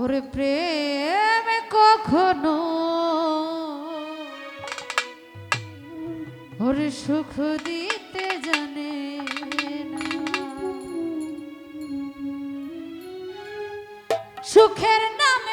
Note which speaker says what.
Speaker 1: ওরে প্রেম কখনো ওরে সুখ দিতে জানে না। সুখের নামে